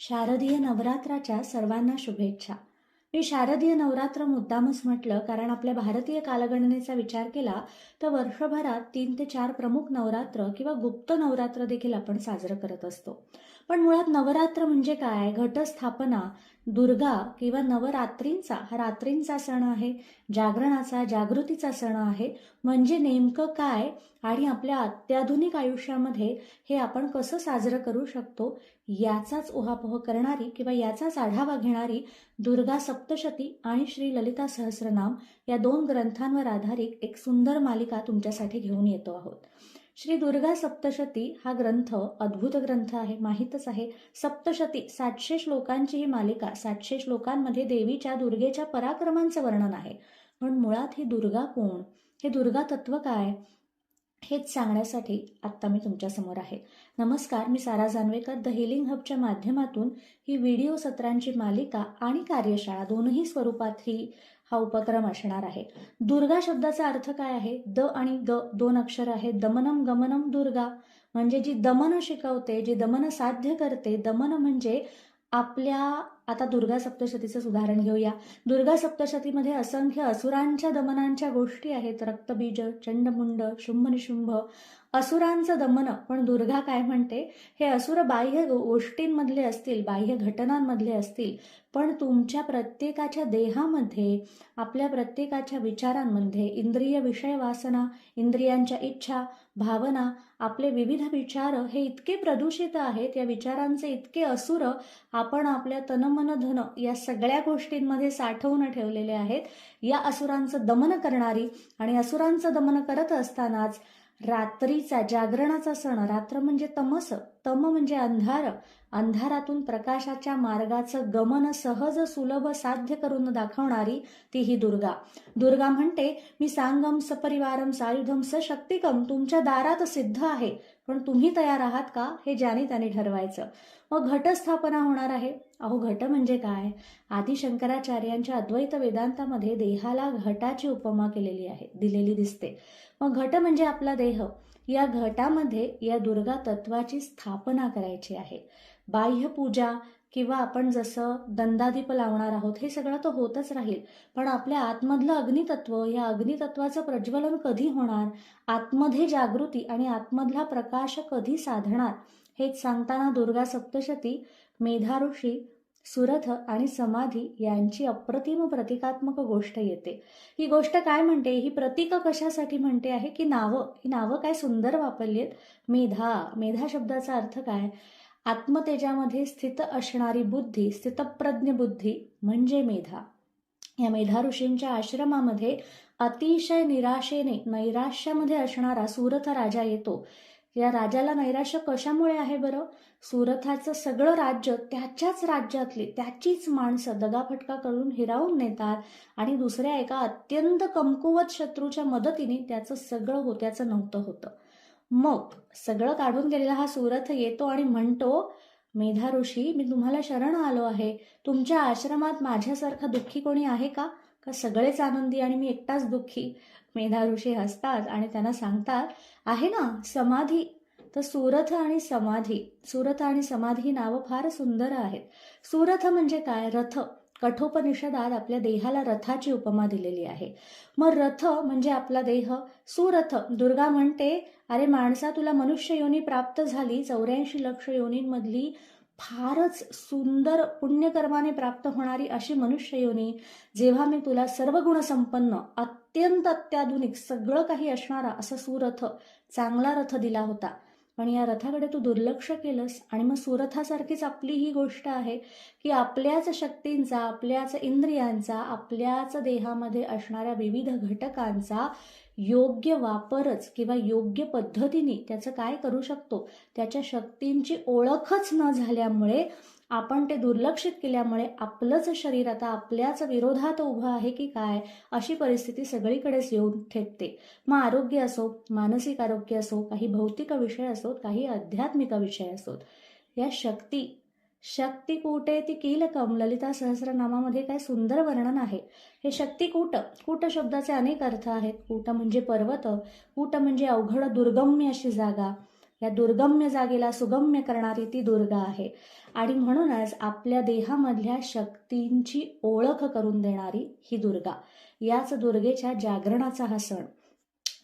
शारदीय नवरात्राच्या सर्वांना शुभेच्छा. मी शारदीय नवरात्र मुद्दामच म्हटलं कारण आपल्या भारतीय कालगणनेचा विचार केला तर वर्षभरात तीन ते चार प्रमुख नवरात्र किंवा गुप्त नवरात्र देखील आपण साजरं करत असतो. पण मुळात नवरात्र म्हणजे काय? घटस्थापना दुर्गा किंवा नवरात्रींचा हा रात्रींचा सण आहे जागरणाचा जागृतीचा सण आहे. म्हणजे नेमकं काय आणि आपल्या अत्याधुनिक आयुष्यामध्ये हे आपण कसं साजरं करू शकतो? याचाच उहापोह करणारी किंवा याचाच आढावा घेणारी दुर्गा सप्तशती आणि श्री ललिता सहस्रनाम या दोन ग्रंथांवर आधारित एक सुंदर मालिका तुमच्यासाठी घेऊन येतो आहोत. श्री दुर्गा सप्तशती हा ग्रंथ अद्भुत ग्रंथ आहे माहीतच आहे. सप्तशती सातशे श्लोकांची ही मालिका सातशे श्लोकांमध्ये देवीच्या दुर्गेच्या पराक्रमांचं वर्णन आहे. पण मुळात ही दुर्गा कोण? हे दुर्गा तत्व काय? हेच सांगण्यासाठी आत्ता मी तुमच्यासमोर आहे. नमस्कार मी सारा जानवेकर द हिलिंग हबच्या माध्यमातून ही व्हिडिओ सत्रांची मालिका आणि कार्यशाळा दोनही स्वरूपात ही हा उपक्रम असणार आहे. दुर्गा शब्दाचा अर्थ काय आहे? द आणि ग दोन अक्षर आहेत. दमनम गमनम दुर्गा. म्हणजे जी दमन शिकवते जी दमन साध्य करते दमन म्हणजे आपल्या आता दुर्गा सप्तशतीचं उदाहरण घेऊया. दुर्गा सप्तशतीमध्ये असंख्य असुरांच्या दमनांच्या गोष्टी आहेत. रक्तबीज चंडमुंड शुंभ निशुंभ असुरांचं दमन. पण दुर्गा काय म्हणते? हे असुर बाह्य गोष्टींमधले असतील बाह्य घटनांमधले असतील पण तुमच्या प्रत्येकाच्या देहामध्ये आपल्या प्रत्येकाच्या विचारांमध्ये इंद्रिय विषय वासना इंद्रियांच्या इच्छा भावना आपले विविध विचार हे इतके प्रदूषित आहेत या विचारांचे इतके असुर आपण आपल्या तनमन धन या सगळ्या गोष्टींमध्ये साठवून ठेवलेले आहेत. या असुरांचं दमन करणारी आणि असुरांचं दमन करत असतानाच रात्रीचा जागरणाचा सण रात्र म्हणजे तमस. तम म्हणजे अंधार. अंधारातून प्रकाशाच्या मार्गाचं गमन सहज सुलभ साध्य करून दाखवणारी ती ही दुर्गा. दुर्गा म्हणते मी सांगम सपरिवारम सायुधम सशक्तिकम तुमच्या दारात सिद्ध आहे. पण तुम्ही तयार आहात का? हे ज्याने त्याने ठरवायचं. मग घटस्थापना होणार आहे. अहो घट म्हणजे काय? आदी शंकराचार्यांच्या अद्वैत वेदांतामध्ये देहाला घटाची उपमा केलेली आहे दिलेली दिसते. मग घट म्हणजे आपला देह. या घटामध्ये या दुर्गा तत्वाची स्थापना करायची आहे. बाह्य पूजा किंवा आपण जसं दंदादीप लावणार आहोत हे सगळं तर होतच राहील. पण आपल्या आतमधलं अग्नितत्व या अग्नितत्वाचं प्रज्वलन कधी होणार? आतमध्ये जागृती आणि आतमधला प्रकाश कधी साधणार? हेच सांगताना दुर्गा सप्तशती मेधा ऋषी सुरथ आणि समाधी यांची अप्रतिम प्रतिकात्मक गोष्ट येते. ही गोष्ट काय म्हणते? ही प्रतीक कशासाठी म्हणते आहे? की नावं ही नावं काय सुंदर वापरली आहेत मेधा मेधा शब्दाचा अर्थ काय? आत्मतेजामध्ये स्थित असणारी बुद्धी स्थितप्रज्ञ बुद्धी म्हणजे मेधा. या मेधा ऋषींच्या आश्रमामध्ये अतिशय निराशेने नैराश्यामध्ये असणारा सुरथ राजा येतो. या राजाला नैराश्य कशामुळे आहे बरं? सुरथाचं सगळं राज्य त्याच्याच राज्यातली त्याचीच माणसं दगाफटका करून हिरावून नेतात आणि दुसऱ्या एका अत्यंत कमकुवत शत्रूच्या मदतीने त्याचं सगळं होत्याचं नव्हतं होतं. मग सगळं काढून गेलेला हा सुरथ येतो आणि म्हणतो मेधा ऋषी मी तुम्हाला शरण आलो आहे. तुमच्या आश्रमात माझ्यासारखा दुःखी कोणी आहे का? का सगळेच आनंदी आणि मी एकटाच दुःखी? मेधा ऋषी हसतात आणि त्यांना सांगतात आहे ना समाधी. तर सुरथ आणि समाधी सुरथ आणि समाधी ही नावं फार सुंदर आहेत. सुरथ म्हणजे काय? रथ. कठोपनिषदात आपल्या देहाला रथाची उपमा दिलेली आहे. मग रथ म्हणजे आपला देह? सुरथ. दुर्गा म्हणते अरे माणसा तुला मनुष्य योनी प्राप्त झाली चौऱ्याऐंशी लक्ष योनींमधली फारच सुंदर पुण्यकर्माने प्राप्त होणारी अशी मनुष्य योनी जेव्हा मी तुला सर्व गुणसंपन्न अत्यंत अत्याधुनिक सगळं काही असणारा असा सुरथ चांगला रथ दिला होता. पण या रथाकडे तू दुर्लक्ष केलंस आणि मग सुरथासारखीच आपली ही गोष्ट आहे की आपल्याच शक्तींचा आपल्याच इंद्रियांचा आपल्याच देहामध्ये असणाऱ्या विविध घटकांचा योग्य वापरच किंवा योग्य पद्धतीने त्याचं काय करू शकतो? त्याच्या शक्तींची ओळखच न झाल्यामुळे आपण ते दुर्लक्षित केल्यामुळे आपलंच शरीर आता आपल्याच विरोधात उभं आहे की काय अशी परिस्थिती सगळीकडेच येऊन ठेपते. मग आरोग्य असो मानसिक आरोग्य असो काही भौतिक विषय असोत काही आध्यात्मिक विषय असोत या शक्ती शक्ती कुटे ती कीलकम ललिता सहस्रनामामध्ये काय सुंदर वर्णन आहे. हे शक्ती कूट कूट शब्दाचे अनेक अर्थ आहेत. कूट म्हणजे पर्वत कूट म्हणजे अवघड दुर्गम्य अशी जागा या दुर्गम्य जागेला सुगम्य करणारी ती दुर्गा आहे. आणि म्हणूनच आपल्या देहामधल्या शक्तींची ओळख करून देणारी ही दुर्गा. याच दुर्गेच्या जागरणाचा हा सण.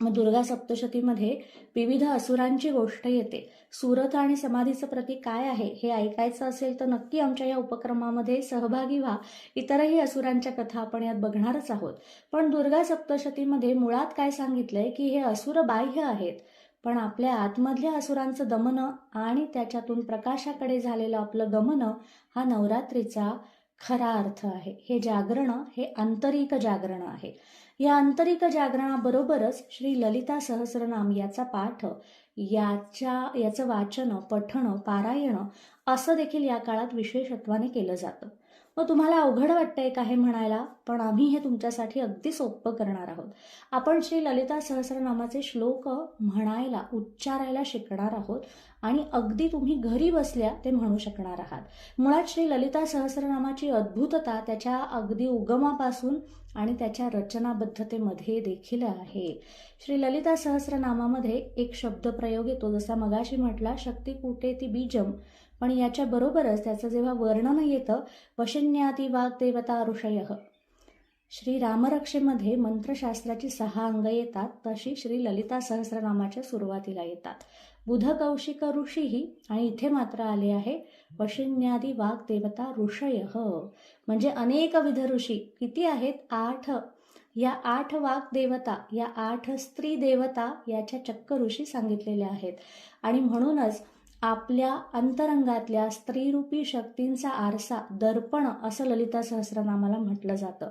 मग दुर्गा सप्तशतीमध्ये विविध असुरांची गोष्ट येते. सुरत आणि समाधीचं प्रतीक काय आहे हे ऐकायचं असेल तर नक्की आमच्या या उपक्रमामध्ये सहभागी व्हा. इतरही असुरांच्या कथा आपण यात बघणारच आहोत. पण दुर्गा सप्तशतीमध्ये मुळात काय सांगितलंय की हे असुर बाह्य आहेत. पण आपल्या आतमधल्या असुरांचं दमन आणि त्याच्यातून प्रकाशाकडे झालेलं आपलं गमन हा नवरात्रीचा खरा अर्थ आहे. हे जागरण हे आंतरिक जागरण आहे. या आंतरिक जागरणाबरोबरच श्री ललिता सहस्रनाम याचा पाठ याच्या याचं वाचन पठण पारायण असं देखील या काळात विशेषत्वाने केलं जातं. मग तुम्हाला अवघड वाटतंय का हे म्हणायला? पण आम्ही हे तुमच्यासाठी अगदी सोपं करणार आहोत. आपण श्री ललिता सहस्रनामाचे श्लोक म्हणायला उच्चारायला शिकणार आहोत आणि अगदी तुम्ही घरी बसल्या ते म्हणू शकणार आहात. मुळात श्री ललिता सहस्रनामाची अद्भुतता त्याच्या अगदी उगमापासून आणि त्याच्या रचनाबद्धतेमध्ये देखील आहे. श्री ललिता सहस्रनामामध्ये एक शब्दप्रयोग येतो. जसा मगाशी म्हटला शक्ती कुटे ती बीजम. पण याच्या बरोबरच त्याचं जेव्हा वर्णन येतं वशन्याती वाग देवता ऋषय. श्री रामरक्षेमध्ये मंत्रशास्त्राची सहा अंग येतात तशी श्री ललिता सहस्रनामाच्या सुरुवातीला येतात. बुध कौशिक ऋषीही आणि इथे मात्र आले आहे वशिन्यादी वाघ देवता ऋषय. म्हणजे अनेक विध ऋषी किती आहेत? आठ. या आठ वाघ देवता या आठ स्त्री देवता याच्या चक्क ऋषी सांगितलेल्या आहेत. आणि म्हणूनच आपल्या अंतरंगातल्या स्त्रीरूपी शक्तींचा आरसा दर्पण असं ललिता सहस्रनामाला म्हटलं जातं.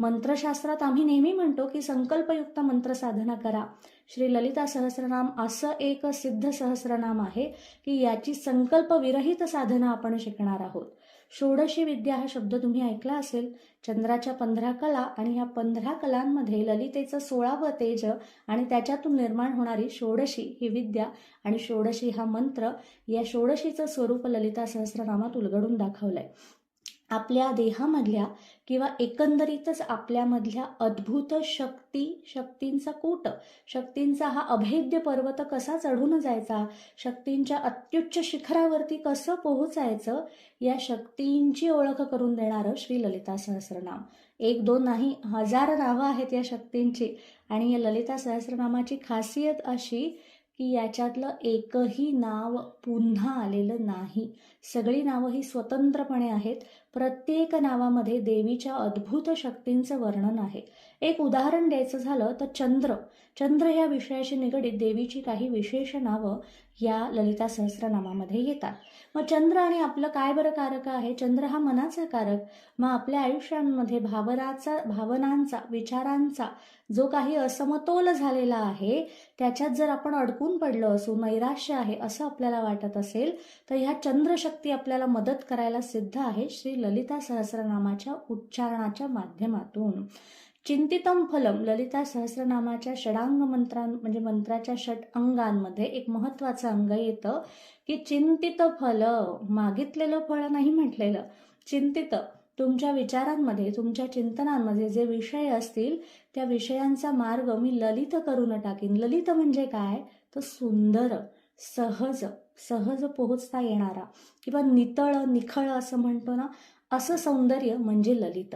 मंत्रशास्त्रात आम्ही नेहमी म्हणतो की संकल्पयुक्त मंत्र साधना करा. श्री ललिता सहस्रनाम असं एक सिद्ध सहस्रनाम आहे की याची संकल्प विरहित साधना आपण शिकणार आहोत. षोडशी विद्या हा शब्द तुम्ही ऐकला असेल चंद्राच्या पंधरा कला आणि ह्या पंधरा कलांमध्ये ललितेचं सोळावं तेज आणि त्याच्यातून निर्माण होणारी षोडशी ही विद्या आणि षोडशी हा मंत्र या षोडशीचं स्वरूप ललिता सहस्रनामात उलगडून दाखवलंय. आपल्या देहामधल्या किंवा एकंदरीतच आपल्यामधल्या अद्भुत शक्ती शक्तींचा कूट शक्तींचा हा अभेद्य पर्वत कसा चढून जायचा शक्तींच्या अत्युच्च शिखरावरती कसं पोहोचायचं या शक्तींची ओळख करून देणारं श्री ललिता सहस्रनाम. एक दोन नाही हजार नावं आहेत या शक्तींची. आणि या ललिता सहस्रनामाची खासियत अशी की याच्यातलं एकही नाव पुन्हा आलेलं नाही. सगळी नावं ही स्वतंत्रपणे आहेत. प्रत्येक नावामध्ये देवीच्या अद्भुत शक्तींचं वर्णन आहे. एक उदाहरण द्यायचं झालं तर चंद्र. चंद्र या विषयाशी निगडीत देवीची काही विशेष नावं या ललिता सहस्रनामामध्ये येतात. मग चंद्र आणि आपलं काय बरं कारक आहे? चंद्र हा मनाचा कारक. मग आपल्या आयुष्यांमध्ये भावनाचा भावनांचा विचारांचा जो काही असमतोल झालेला आहे त्याच्यात जर आपण अडकून पडलो असू नैराश्य आहे असं आपल्याला वाटत असेल तर ह्या चंद्रशक्ती आपल्याला मदत करायला सिद्ध आहे श्री ललिता सहस्रनामाच्या उच्चारणाच्या माध्यमातून. चिंतितम फलम ललिता सहस्रनामाच्या षडांग मंत्रां म्हणजे मंत्राच्या षट अंगांमध्ये एक महत्वाचं अंग येतं की चिंतित फल. मागितलेलं फळ नाही म्हटलेलं. चिंतित. तुमच्या विचारांमध्ये तुमच्या चिंतनांमध्ये जे विषय असतील त्या विषयांचा मार्ग मी ललित करून टाकीन. ललित म्हणजे काय? तर सुंदर सहज सहज पोहोचता येणारा किंवा नितळ निखळ असं म्हणतो ना असं सौंदर्य म्हणजे ललित.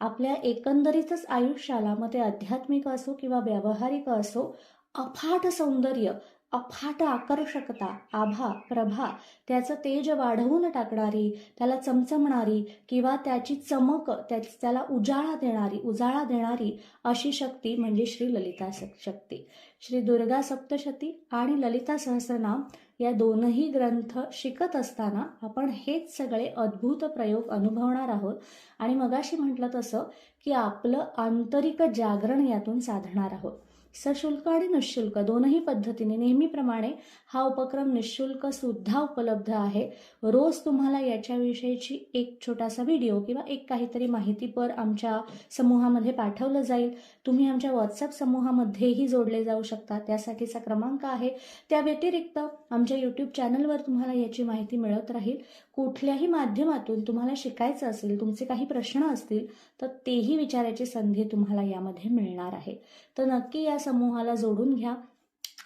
आपल्या एकंदरीतच आयुष्याला मग ते आध्यात्मिक असो किंवा व्यावहारिक असो अफाट सौंदर्य अफाट आकर्षकता आभा प्रभा त्याचं तेज वाढवून टाकणारी त्याला चमचमणारी किंवा त्याची चमक त्या त्याला उजाळा देणारी उजाळा देणारी अशी शक्ती म्हणजे श्री ललिता शक्ती. श्री दुर्गा सप्तशती आणि ललिता सहस्रनाम या दोनही ग्रंथ शिकत असताना आपण हेच सगळे अद्भुत प्रयोग अनुभवणार आहोत. आणि मगाशी म्हटलं तसं की आपलं आंतरिक जागरण यातून साधणार आहोत. सशुल्क आणि निशुल्क दोनही पद्धतीने नेहमीप्रमाणे हा उपक्रम निशुल्क सुद्धा उपलब्ध आहे. रोज तुम्हाला याच्याविषयीची एक छोटासा व्हिडिओ किंवा एक काहीतरी माहितीपर आमच्या समूहामध्ये पाठवलं जाईल. तुम्ही आमच्या व्हॉट्सअप समूहामध्येही जोडले जाऊ शकता त्यासाठीचा क्रमांक आहे. त्या व्यतिरिक्त आमच्या यूट्यूब चॅनलवर तुम्हाला याची माहिती मिळत राहील. कुठल्याही माध्यमातून तुम्हाला शिकायचं असेल तुमचे काही प्रश्न असतील तर तेही विचारायची संधी तुम्हाला यामध्ये मिळणार आहे. तर नक्की या समूहाला जोडून घ्या.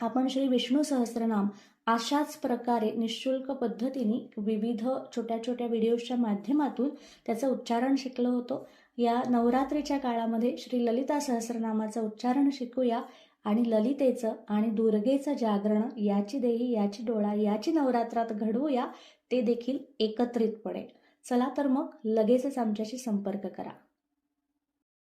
आपण श्री विष्णू सहस्रनाम अशाच प्रकारे निशुल्क पद्धतीने विविध छोट्या छोट्या व्हिडिओजच्या माध्यमातून त्याचं उच्चारण शिकलो होतो. या नवरात्रीच्या काळामध्ये श्री ललिता सहस्रनामाचं उच्चारण शिकूया आणि ललितेचं आणि दुर्गेचं जागरण याची देही याची डोळा याची नवरात्रात घडवूया ते देखील एकत्रितपणे. चला तर मग लगेचच आमच्याशी संपर्क करा.